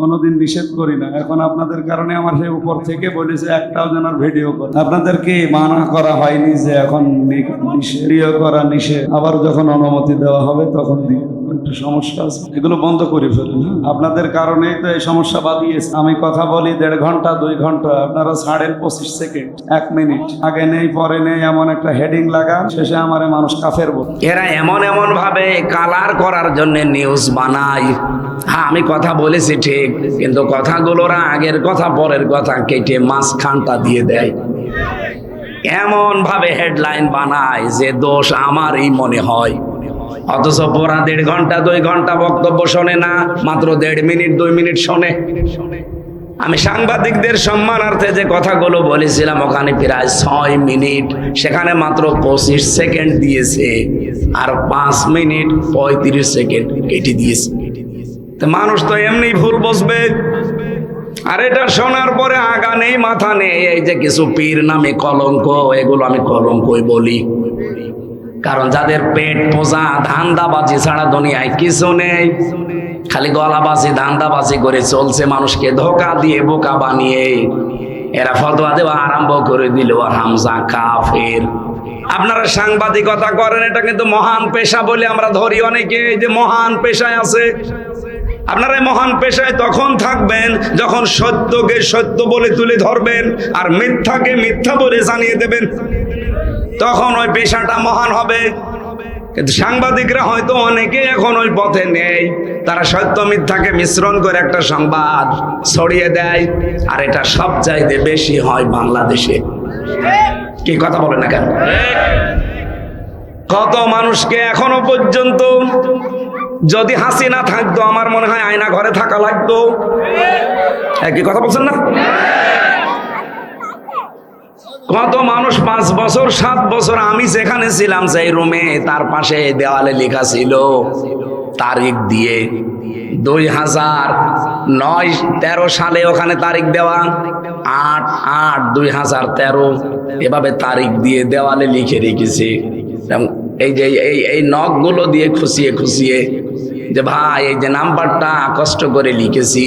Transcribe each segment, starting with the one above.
কোনোদিন নিষেধ করি না। এখন আপনাদের কারণে আমার সেই উপর থেকে বলেছে, একটাও যেন ভিডিও করে। আপনাদেরকে মানা করা হয়নি যে এখন ভিডিও করা নিষেধ। আবার যখন অনুমতি দেওয়া হবে তখন দিও একটু সমস্যা আছে। এগুলো বন্ধ করে ফেলুন হ্যাঁ? আপনাদের কারণেই তো এই সমস্যা বাদিয়েছে আমি কথা বলি দেড় ঘণ্টা, দুই ঘণ্টা, আপনারা ছাড়েন পঁচিশ সেকেন্ড, এক মিনিট। আগে নেই, পরে নেই, এমন একটা হেডিং লাগান, শেষে আমারে মানুষ কাফের বল। এরা এমন এমন ভাবে কালার করার জন্য নিউজ বানায়। হ্যাঁ আমি কথা বলেছি ঠিক, কিন্তু কথাগুলোরা আগের কথা, পরের কথা কেটে মাঝখানটা দিয়ে দেয়। এমন ভাবে হেডলাইন বানায় যে দোষ আমারই মনে হয়। অথচ পড়া দেড় ঘণ্টা, দুই ঘণ্টা বক্তব্য শোনে না, মাত্র দেড় মিনিট, দুই মিনিট শোনে। আমি সাংবাদিকদের সম্মানার্থে যে কথাগুলো বলেছিলাম, ওখানে প্রায় ছয় মিনিট, সেখানে মাত্র পঁচিশ সেকেন্ড দিয়েছে, আর পাঁচ মিনিট পঁয়ত্রিশ সেকেন্ড কেটে দিয়েছে। তো মানুষ তো এমনি ভুল বসবে আর এটা শোনার পরে আগা নেই, মাথা নেই, এই যে কিছু পীর নামে কলঙ্ক, এগুলো আমি কলঙ্কই বলি। কারণ যাদের পেট পোজা, ধান্দাবাজি ছাড়া দুনিয়ায় কিছু নেই। খালি গলাবাজি, ধান্দাবাজি করে চলছে মানুষকে ধোকা দিয়ে, বোকা বানিয়ে। এরা ফতোয়া দেওয়া আরম্ভ করে দিল হামজা কাফের। আপনারা সাংবাদিকতা করেন, এটা কিন্তু মহান পেশা বলে আমরা ধরি অনেকে যে মহান পেশায় আছে। আপনারা মহান পেশায় তখন থাকবেন যখন সত্যকে সত্য বলে তুলে ধরবেন, আর মিথ্যাকে মিথ্যা বলে জানিয়ে দেবেন। তখন ওই পেশাটা মহান হবে। কিন্তু সাংবাদিকরা হয়তো অনেকে এখন ওই পথে নেই। তারা সত্য মিথ্যাকে মিশ্রণ করে একটা সংবাদ ছড়িয়ে দেয়, আর এটা সব চাইতে বেশি হয় বাংলাদেশে। কি কথা বলে না কেন? কত মানুষকে এখনও পর্যন্ত যদি হাসি না থাকতো, আমার মনে হয় আয়না ঘরে থাকা লাগতো। একই কথা বলছেন না? কত মানুষ পাঁচ বছর, সাত বছর আমি যেখানে ছিলাম সেই রুমে তার পাশে দেওয়ালে লেখা ছিল, তারিখ দিয়ে দুই হাজার নয় তেরো সালে ওখানে তারিখ দেওয়া, আট আট দুই হাজার তেরো, এভাবে তারিখ দিয়ে দেওয়ালে লিখে রেখেছে। এই যে, এই এই নখগুলো দিয়ে খুশিয়ে খুশিয়ে যে ভাই, এই যে নাম্বারটা কষ্ট করে লিখেছি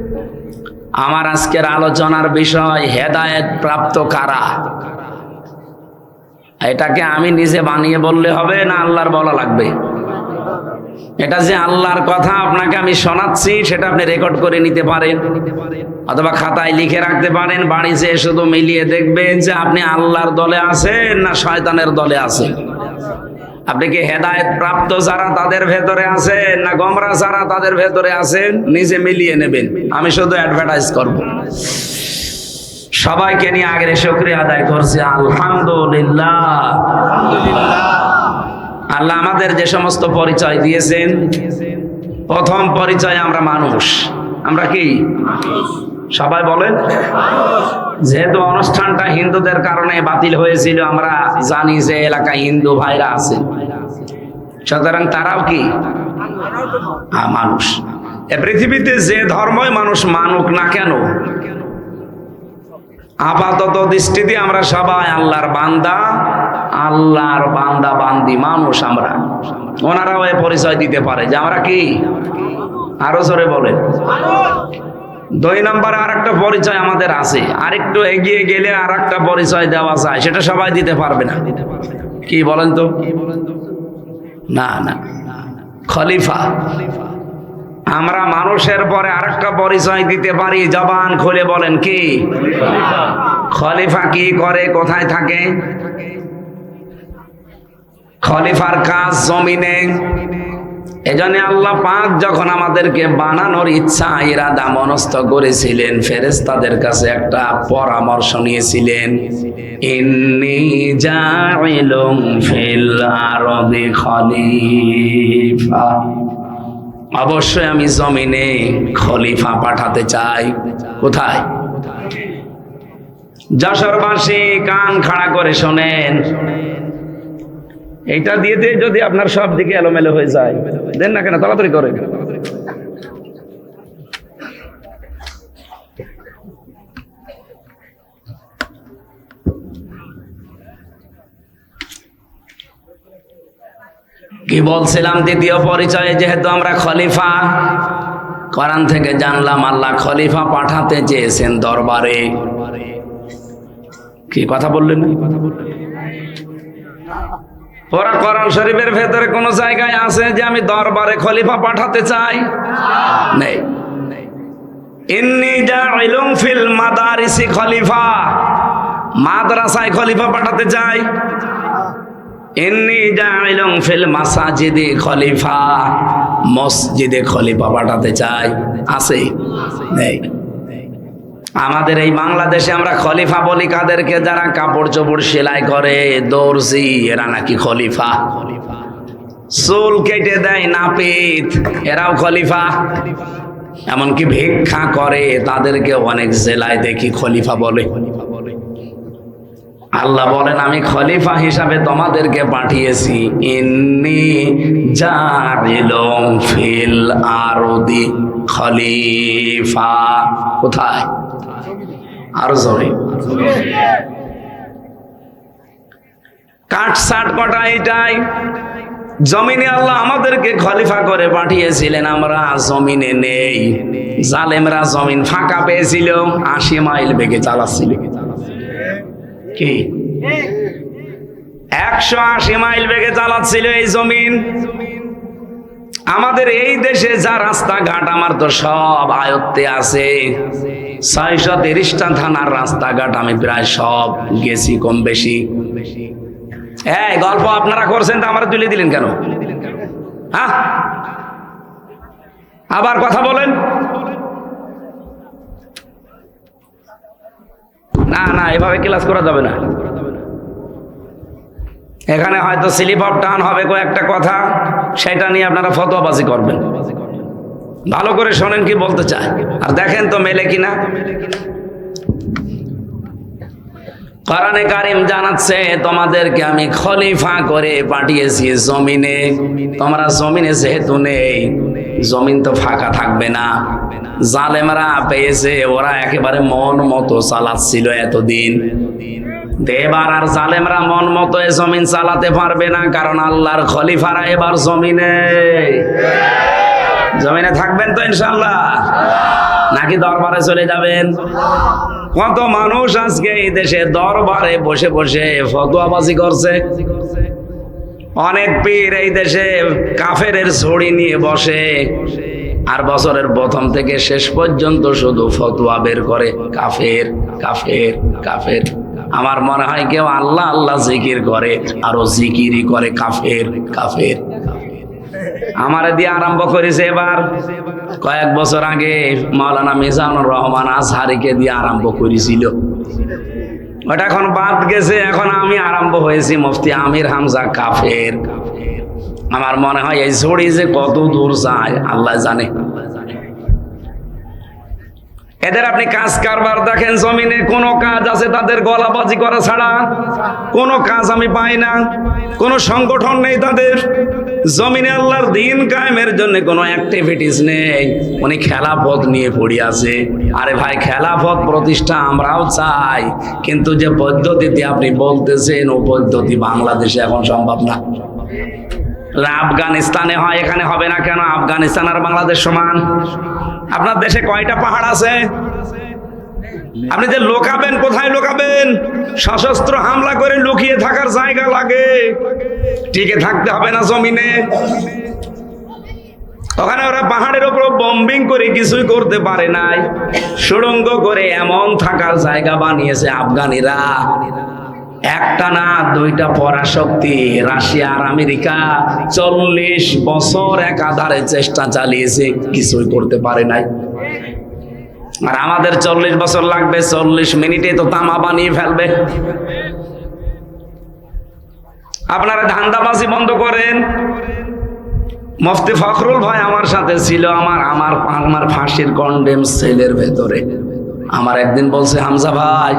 আমার আজকের আলোচনার বিষয়, হেদায়েত প্রাপ্ত কারা? এটাকে আমি নিজে বানিয়ে বললে হবে না আল্লাহর বলা লাগবে? এটা যে আল্লাহর কথা আপনাকে আমি শোনাচ্ছি, সেটা আপনি রেকর্ড করে নিতে পারেন, অথবা খাতায় লিখে রাখতে পারেন বাড়ি যেয়ে শুধু মিলিয়ে দেখবেন যে আপনি আল্লাহর দলে আছেন না শয়তানের দলে আছেন। আপনি কি হেদায়েত প্রাপ্ত যারা তাদের ভেতরে আছেন না গমরা যারা তাদের ভেতরে আছেন? নিজে মিলিয়ে নেবেন। আমি শুধু অ্যাডভার্টাইজ করব। সবাইকে নিয়ে আগে শুক্রিয়া আদায় করছি। আলহামদুলিল্লাহ। আল্লাহ আমাদের যে সমস্ত পরিচয় দিয়েছেন, প্রথম পরিচয় আমরা মানুষ। আমরা কি? সবাই বলেন। যেহেতু অনুষ্ঠানটা হিন্দুদের কারণে বাতিল হয়েছিল, আমরা জানি যে এলাকায় হিন্দু ভাইরা আছে। সুতরাং তারাও কি? মানুষ। পৃথিবীতে যে ধর্মই মানুষ মানুক না কেন, আপাতত দৃষ্টিতে আমরা সবাই আল্লাহর বান্দা আল্লাহর বান্দা বান্দি মানুষ আমরা। ওনারাও এ পরিচয় দিতে পারে যে আমরা কি? আরও জোরে বলেন। দুই নম্বরে আর একটা পরিচয় আমাদের আছে। আরেকটু এগিয়ে গেলে আর একটা পরিচয় দেওয়া যায়, সেটা সবাই দিতে পারবে না। কি বলেন তো? না না। খলিফা। আমরা মানুষের পরে আরেকটা পরিচয় দিতে পারি, জবান খুলে বলেন কি? খলিফা কি করে, কোথায় থাকে? খলিফার কাজ জমিনে। এজন্য আল্লাহ পাক যখন আমাদেরকে বানানোর ইচ্ছা, ইরাদা মনস্থ করেছিলেন, ফেরেশতাদের কাছে একটা পরামর্শ নিয়েছিলেন, ইন্নি জাইলুম ফিল আরদি খলিফা। অবশ্যই আমি জমিনে খলিফা পাঠাতে চাই। কোথায়? যশোরবাসী কান খাড়া করে শোনেন। এইটা দিয়ে দিয়ে যদি আপনার সব দিকে এলোমেলো হয়ে যায়, দেন না কেন, তাড়াতাড়ি করে কি বলছিলাম, দ্বিতীয় পরিচয়ে যেহেতু আমরা খলিফা, কোরআন থেকে জানলাম, আল্লাহ খলিফা পাঠাতে চেয়েছেন দরবারে। কি কথা বললেন কথা বললেন? ওরা কোরআন শরীফের ভেতরে কোন জায়গায় আছে যে আমি দরবারে খলিফা পাঠাতে চাই? নেই। ফিল মাদারিসি খলিফা। মাদ্রাসায় খলিফা পাঠাতে চাই। ফিল মাসাজিদি খলিফা। মসজিদে খলিফা পাঠাতে চাই। আছে? নেই। আমাদের এই বাংলাদেশে আমরা খলিফা বলি কাদেরকে? যারা কাপড় চোপড় সেলাই করে, দর্জি, এরা নাকি খলিফা। চুল কেটে দেয় নাপিত, এরাও খলিফা। এমনকি ভিক্ষা করে তাদেরকে অনেক জেলায় দেখি খলিফা বলে। আল্লাহ বলেন, আমি খলিফা হিসাবে তোমাদেরকে পাঠিয়েছি। ইন্নি জাইলুম ফিল আরদি খলিফা। কোথায়? আরও জোরে। কাঠ সাট কটা এটাই। জমিনে আল্লাহ আমাদেরকে খলিফা করে পাঠিয়েছিলেন, আমরা জমিনে নেই। জালেমরা জমিন ফাঁকা পেয়েছিল, আশি মাইল বেগে চালাচ্ছিল। কি? একশো আশি মাইল বেগে চালাচ্ছিল এই জমিন। আমাদের এই দেশে যা রাস্তাঘাট, আমার তো সব আয়ত্তে আছে। ছয়শো তিরিশটা থানার রাস্তাঘাট, আমি প্রায় সব গেছি কম বেশি। এই গল্প আপনারা করছেন তো তুলে দিলেন কেন? হ্যাঁ? আবার কথা বলেন। না না, এভাবে ক্লাস করা যাবে না। এখানে হয়তো স্লিপ অফ টান হবে কয়েকটা কথা, সেটা নিয়ে আপনারা ফতোয়াবাজি করবেন। ভালো করে শোনেন কি বলতে চায়। আর দেখেন তো মেলে কিনা। কোরআনে কারিম জানাচ্ছে, তোমাদেরকে আমি খলিফা করে পাঠিয়েছি জমিনে। তোমরা জমিনে যেহেতু নেই, জমিন তো ফাঁকা থাকবে না। জালেমরা পেয়েছে, ওরা একেবারে মন মতো চালাচ্ছিল এতদিন। এবার আর জালেমরা মন মতো এ জমিন চালাতে পারবে না, কারণ আল্লাহর খলিফারা এবার জমিনে। জমিনে থাকবেন তো ইনশাল্লাহ নাকি দরবারে চলে যাবেন? কত মানুষ আজকে এই দেশে দরবারে বসে বসে ফতোয়াবাজি করছে। অনেক পীর এই দেশে কাফের ছড়ি নিয়ে বসে। আর বছরের প্রথম থেকে শেষ পর্যন্ত শুধু ফতোয়া বের করে, কাফের কাফের কাফের। আমার মনে হয় কেউ আল্লাহ আল্লাহ জিকির করে, আরও জিকিরই করে কাফের কাফের। আমারে দিয়ে আরম্ভ করেছে এবার। কয়েক বছর আগে মাওলানা মিজানুর রহমান আজহারিকে দিয়ে আরম্ভ করেছিল। ওটা এখন বাদ গেছে, এখন আমি আরম্ভ হয়েছি মুফতি আমির হামজা কাফের। আমার মনে হয় এই ছড়ি যে কত দূর যায়, আল্লাহ জানে। এদের আপনি কাজ কারবার দেখেন, জমিনে কোনো কাজ আছে, তাদের গলাবাজি করা ছাড়া কোনো কাজ আমি পাই না। কোনো সংগঠন নেই তাদের। জমিনে আল্লাহর দিন কায়েমের জন্য কোনো অ্যাক্টিভিটিস নেই। উনি খেলাপথ নিয়ে পড়ে আছে। আরে ভাই, খেলাপথ প্রতিষ্ঠা আমরাও চাই। কিন্তু যে পদ্ধতিতে আপনি বলতেছেন, ও পদ্ধতি বাংলাদেশে এখন সম্ভব না। আফগানিস্তানে হয়, এখানে হবে না কেন? আফগানিস্তান আর বাংলাদেশ সমান। আপনার দেশে কয়টা পাহাড় আছে? আপনি যে লোকাবেন, কোথায় লোকাবেন? সশস্ত্র হামলা করে লুকিয়ে থাকার জায়গা লাগে। টিকে থাকতে হবে না জমিনে। ওখানে ওরা পাহাড়ের উপর বম্বিং করে কিছুই করতে পারে নাই। সুড়ঙ্গ করে এমন থাকার জায়গা বানিয়েছে আফগানিরা। একটা না, দুইটা পরাশক্তি, রাশিয়া আর আমেরিকা। চল্লিশ বছর এক একাধারে চেষ্টা চালিয়েছে, কিছুই করতে পারে নাই। আর আমাদের চল্লিশ বছর লাগবে, চল্লিশ মিনিটে তো তামা বানিয়ে ফেলবে। আপনারা ধান্দাবাজি বন্ধ করেন। মুফতি ফখরুল ভাই আমার সাথে ছিল, আমার আমার আমার ফাঁসির কন্ডেম সেলের ভেতরে। আমার একদিন বলছে, হামজা ভাই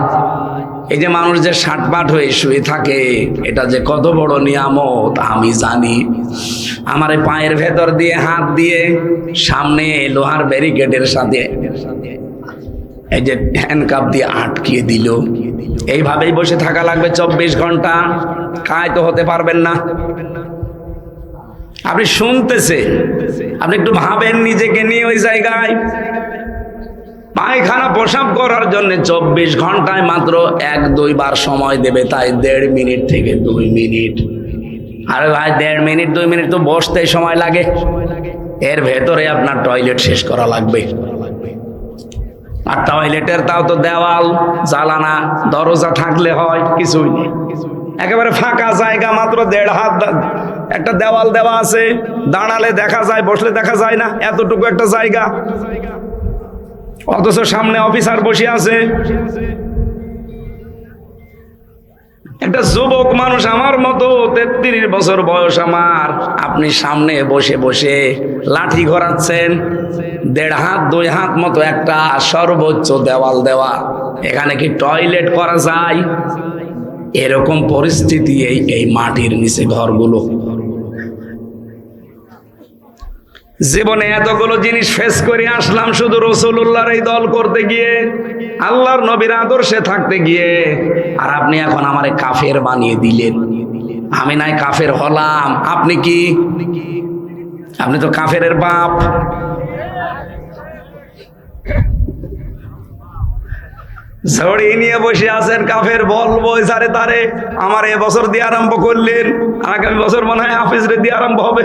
এই যে মানুষ যে ষাটপাট হয়ে শুয়ে থাকে, এটা যে কত বড় নিয়ামত, আমি জানি। আমার পায়ের ভেতর দিয়ে হাত দিয়ে সামনে লোহার ব্যারিকেডের সাথে এই যে হ্যান্ডকাপ দিয়ে আটকিয়ে দিল। এইভাবেই বসে থাকা লাগবে চব্বিশ ঘণ্টা। কায় তো হতে পারবেন না। আপনি শুনতেছে, আপনি একটু ভাবেন নিজেকে নিয়ে ওই জায়গায়। পায়খানা প্রসাব করার জন্য চব্বিশ ঘন্টায় মাত্র এক দুইবার সময় দেবে, তাই দেড় মিনিট থেকে দুই মিনিট। আরে ভাই, দেড় মিনিট, দুই মিনিট তো বসতে সময় লাগে। এর ভেতরে আপনার টয়লেট শেষ করা লাগবে। আর টয়লেটের তাও তো দেওয়াল, জ্বালানা, দরজা থাকলে হয়, কিছুই নেই। একেবারে ফাঁকা জায়গা মাত্র দেড় হাত একটা দেওয়াল দেওয়া আছে, দাঁড়ালে দেখা যায়, বসলে দেখা যায় না, এতটুকু একটা জায়গা। অথচ সামনে অফিসার বসে আছে। একটা যুবক মানুষ আমার মতো, তেত্রিশ বছর বয়স আমার। আপনি সামনে বসে বসে লাঠি ঘোরাচ্ছেন, দেড় হাত, দুই হাত মতো একটা সর্বোচ্চ দেওয়াল দেওয়া। এখানে কি টয়লেট করা যায়? এরকম পরিস্থিতি এই এই মাটির নিচে ঘরগুলো। জীবনে এতগুলো জিনিস ফেস করে আসলাম শুধু রসুল্লাহর এই দল করতে গিয়ে, আল্লাহর নবীর আদর্শে থাকতে গিয়ে, আর আপনি এখন আমারে কাফের বানিয়ে দিলেন। আমি নাই কাফের হলাম। আপনি কি? আপনি তো কাফের বাপ। ঝড়ি নিয়ে বসে আছেন কাফের বলব সারে তারে। আমার এবছর দিয়ে আরম্ভ করলেন। আগামী বছর মনে হয় হাফিজরে দিয়ে আরম্ভ হবে।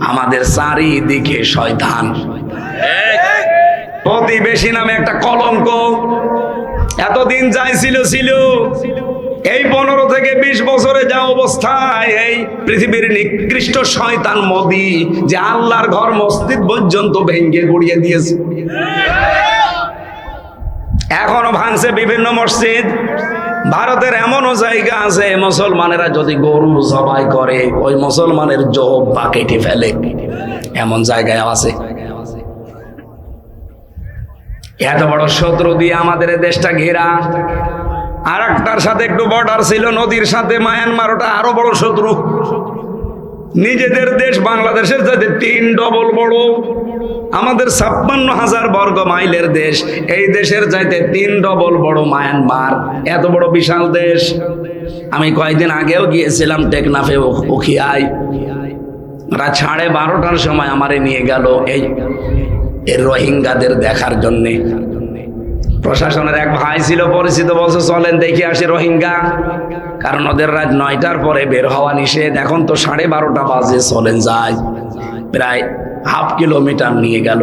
আমাদের চারিদিকে শয়তান। প্রতিবেশী নামে একটা কলঙ্ক। এতদিন যাই ছিল ছিল। এই পনেরো থেকে বিশ বছরে যা অবস্থায় এই পৃথিবীর নিকৃষ্ট শয়তান মোদি যে আল্লাহর ঘর মসজিদ পর্যন্ত ভেঙ্গে গড়িয়ে দিয়েছে। এখনও ভাঙছে বিভিন্ন মসজিদ। ভারতের এমনও জায়গা আছে, মুসলমানেরা যদি গরু জবাই করে, ওই মুসলমানের জব বা কেটে ফেলে। এমন জায়গায় আছে। এত বড় শত্রু দিয়ে আমাদের দেশটা ঘেরা। আর একটার সাথে একটু বর্ডার ছিল, নদীর সাথে মায়ানমার ওটা আরও বড় শত্রু। নিজেদের দেশ বাংলাদেশের সাথে তিন ডবল বড়। আমাদের ছাপ্পান্ন হাজার বর্গ মাইলের দেশ, এই দেশের চাইতে তিন ডবল বড় মায়ানমার। এত বড় বিশাল দেশ। আমি কয়েকদিন আগেও গিয়েছিলাম টেকনাফে উখিয়ায় রাত সাড়ে বারোটার সময় আমারে নিয়ে গেল এই রোহিঙ্গাদের দেখার জন্যে। প্রশাসনের এক ভাই ছিল পরিচিত, বলছে, চলেন দেখে আসে রোহিঙ্গা। কারণ ওদের রাত নয়টার পরে বের হওয়া নিষেধ। এখন তো সাড়ে বারোটা বাজে, চলেন যায় প্রায় হাফ কিলোমিটার নিয়ে গেল।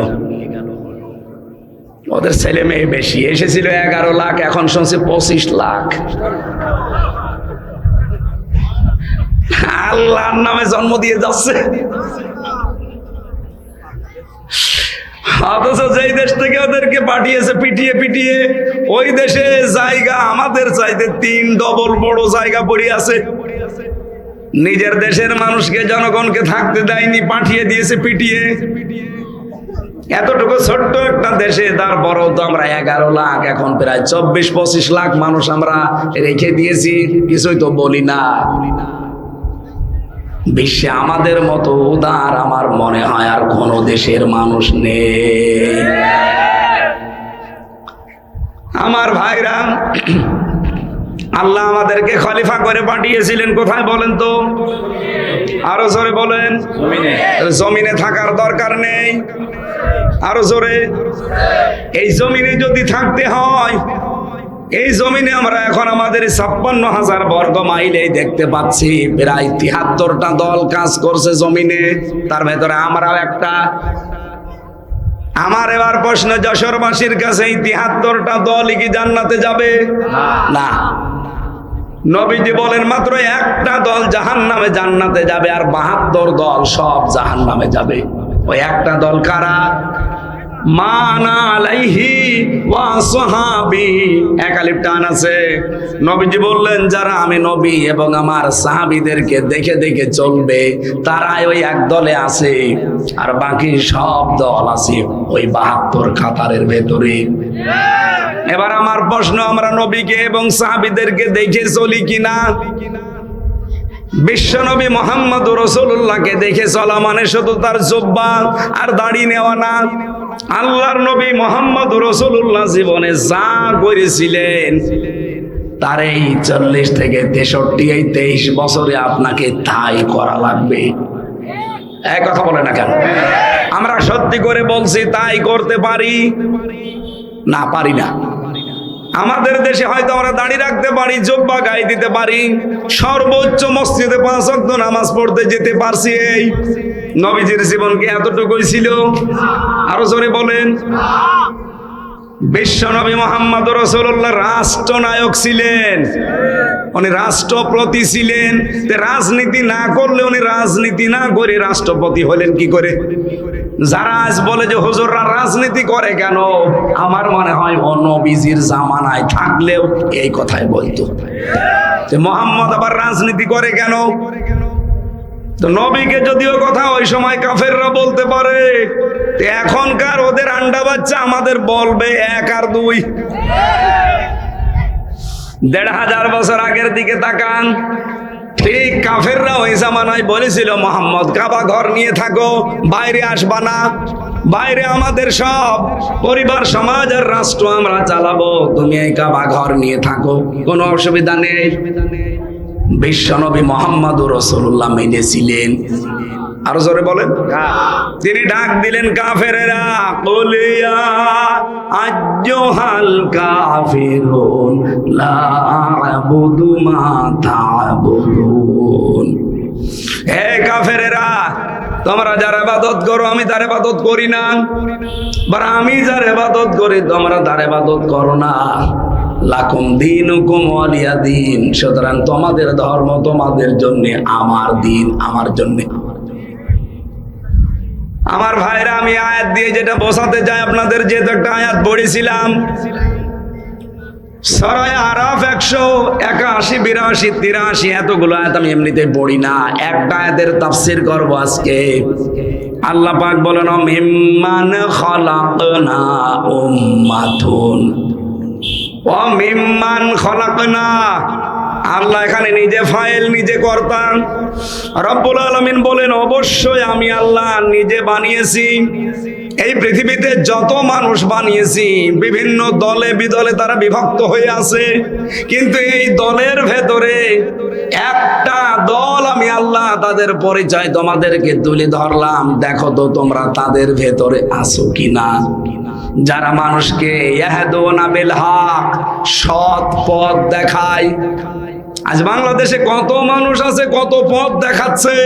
ওদের ছেলে মেয়ে বেশি। এসেছিল এগারো লাখ, এখন শুনছে পঁচিশ লাখ। আল্লাহর নামে জন্ম দিয়ে যাচ্ছে। অথচ যেই দেশ থেকে ওদেরকে পাঠিয়েছে, পিটিয়ে পিটিয়ে, ওই দেশে জায়গা আমাদের চাইতে তিন ডবল বড় জায়গা পড়ে আছে। নিজের দেশের মানুষকে জনগণকে থাকতে দেয়নি, পাঠিয়ে দিয়েছে, পিটিয়ে। এতটুকু ছোট্ট একটা দেশে, তার বড় তো আমরা এগারো লাখ, এখন প্রায় চব্বিশ, পঁচিশ লাখ মানুষ আমরা রেখে দিয়েছি, কিছুই তো বলি না। বিশ্বে আমাদের মতো উদার আমার মনে হয় আর কোন দেশের মানুষ নেই। আমার ভাইরা আল্লাহ আমাদেরকে খলিফা করে পাঠিয়েছিলেন। কোথায় বলেন তো? আরও জোরে বলেন। জমিনে থাকার দরকার নেই। আরও জোরে। এই জমিনে যদি থাকতে হয়, এই জমিনে আমরা এখন আমাদের ছাপ্পান্ন হাজার বর্গ মাইলেই দেখতে পাচ্ছি, প্রায় তিয়াত্তরটা দল কাজ করছে জমিনে। তার ভেতরে আমরাও একটা। আমার এবার প্রশ্ন যশোরবাসীর কাছে এই তিয়াত্তরটা দল কি জান্নাতে যাবে? না। নবীজি বলেন, মাত্র একটা দল জাহান নামে জান্নাতে যাবে আর বাহাত্তর দল সব জাহান নামে যাবে। ওই একটা দল কারা? আলাইহি ওয়া নবীজি বললেন, যারা আমি নবী এবং আমার দেখে দেখে চলবে, তারাই ওই আছে। আর বাকি সব দল আছে ওই বাহাত্তর খাতারের ভেতরে। এবার আমার প্রশ্ন, আমরা নবীকে এবং সাহাবীদেরকে দেখে চলি কিনা? বিশ্বনবী মোহাম্মদ রসুল্লাহকে দেখে চলা মানে শুধু তার জব্বা আর দাড়ি নেওয়া না। আল্লাহর নবী মোহাম্মদ রসুল্লাহ জীবনে যা করেছিলেন তার এই চল্লিশ থেকে তেষট্টি, এই তেইশ বছরে আপনাকে তাই করা লাগবে। এক কথা বলে না কেন? আমরা সত্যি করে বলছি, তাই করতে পারি? না পারি না। আমাদের দেশে হয়তো আমরা দাঁড়িয়ে রাখতে পারি, জব্বা গায়ে দিতে পারি, সর্বোচ্চ মসজিদে পাঁচ নামাজ পড়তে যেতে পারছি এই। নবীজির জীবনকে এতটুকুই ছিল। আরও জোরে বলেন। বিশ্বনবী মোহাম্মদ রসুল্লাহ রাষ্ট্রনায়ক ছিলেন। উনি রাষ্ট্রপতি ছিলেন। রাজনীতি না করলে উনি রাজনীতি না করে রাষ্ট্রপতি হলেন কি করে? যারা আজ বলে যে, হুজুররা রাজনীতি করে কেন? আমার মনে হয় অনবিজির জামানায় থাকলেও এই কথাই বলতো। যে মোহাম্মদ আবার রাজনীতি করে কেন? তো নবীকে যদিও কথা ওই সময় কাফেররা বলতে পারে এখনকার ওদের আন্ডা বাচ্চা আমাদের বলবে এক আর দুই। দেড় হাজার বছর আগের দিকে তাকান, ঠিক কাফেররা ওই জামানায় বলেছিল, মোহাম্মদ, কাবা ঘর নিয়ে থাকো, বাইরে আসবা না, বাইরে আমাদের সব পরিবার, সমাজ আর রাষ্ট্র আমরা চালাবো। তুমি এই কাবা ঘর নিয়ে থাকো, কোনো অসুবিধা নেই। বিশ্বনবী মোহাম্মদ রসুল্লাহ মেনেছিলেন। আরও জোরে বলেন। তিনি ডাক দিলেন, কাফেরেরা লা তোমরা যার ইবাদত করো, আমি তার করি না। আমি যার ইবাদত করি, তোমরা তার ইবাদত করো না। লাকুম দিন হুকুম দিন। সুতরাং তোমাদের ধর্ম তোমাদের জন্য, আমার দিন, আমার জন্য। আমার ভাইরা, আমি আয়াত দিয়ে যেটা বোঝাতে চাই আপনাদের যেহেতু একটা আয়াত পড়েছিলাম। আরাফ একশো একাশি, বিরাশি, তিরাশি, এতগুলো আয়াত আমি পড়ি না। একটা আয়াতের আল্লাহ পাক বলেন মিম্মান খলাকনা উম্মাতুন। ও মিম্মান খলাকনা। আল্লাহ এখানে নিজে ফাইল নিজে করতাম রব্বুল আলমিন বলেন, অবশ্যই আমি আল্লাহ নিজে বানিয়েছি। এই পৃথিবীতে যত মানুষ বানিয়েছি, বিভিন্ন দলে বিদলে তারা বিভক্ত হয়ে আছে। কিন্তু এই দলের ভেতরে একটা দল আমি আল্লাহ তাদের পরিচয় তোমাদেরকে তুলে ধরলাম। দেখো তো তোমরা তাদের ভেতরে আছো কিনা? যারা মানুষকে বিল হক, সৎ পথ দেখায়। আজ বাংলাদেশে কত মানুষ আছে, কত পথ দেখাচ্ছে।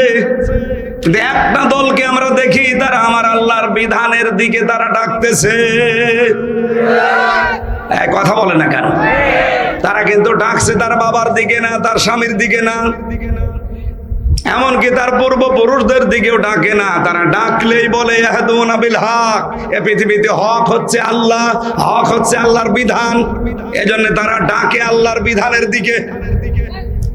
একটা দলকে আমরা দেখি, তারা আমার আল্লাহর বিধানের দিকে তারা ডাকতেছে। কথা বলে না কেন? তারা কিন্তু ডাকছে তার বাবার দিকে না, তার স্বামীর দিকে না। এমনকি তার পূর্বপুরুষদের দিকেও ডাকে না। তারা ডাকলেই বলে হক। এ পৃথিবীতে হক হচ্ছে আল্লাহ, হক হচ্ছে আল্লাহর বিধান। এজন্য তারা ডাকে আল্লাহর বিধানের দিকে।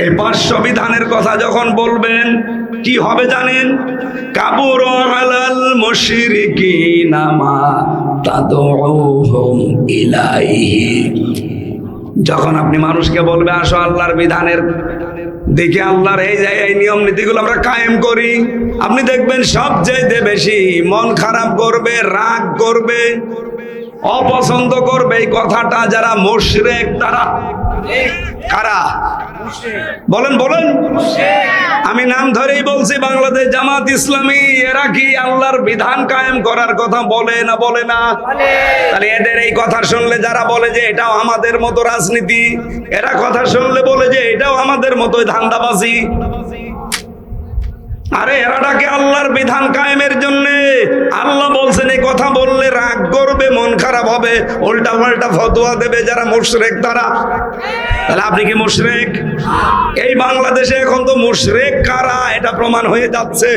এই পাঁচশো বিধানের কথা যখন বলবেন, কি হবে জানেন? কাবুর আলাল মুশরিকিনা মা তাদউহুম ইলাইহি। যখন আপনি মানুষকে বলবে, আসো আল্লাহর বিধানের দেখে আল্লাহর এই যে এই নিয়ম নীতিগুলো আমরা কায়েম করি, আপনি দেখবেন সবচাইতে বেশি মন খারাপ করবে, রাগ করবে, অপছন্দ করবে এই কথাটা যারা মুশরিক, তারা কারা? বলেন বলেন। আমি নাম ধরেই বলছি, বাংলাদেশ জামাত ইসলামী, এরা কি আল্লাহর বিধান কায়েম করার কথা বলে না বলে না? তাহলে এদের এই কথা শুনলে যারা বলে যে এটাও আমাদের মতো রাজনীতি, এরা কথা শুনলে বলে যে এটাও আমাদের মতো ধান্দাবাজি। আরে এরা ডাকে আল্লাহর বিধান কায়েমের জন্য। আল্লাহ বলছেন, এই কথা বললে রাগ করবে, মন খারাপ হবে। উল্টা পাল্টা ফতোয়া দেবে যারা মুশরেক তারা। তাহলে আপনি কি মুশরেক? এই বাংলাদেশে এখন তো মুশরেক কারা? এটা প্রমাণ হয়ে যাচ্ছে।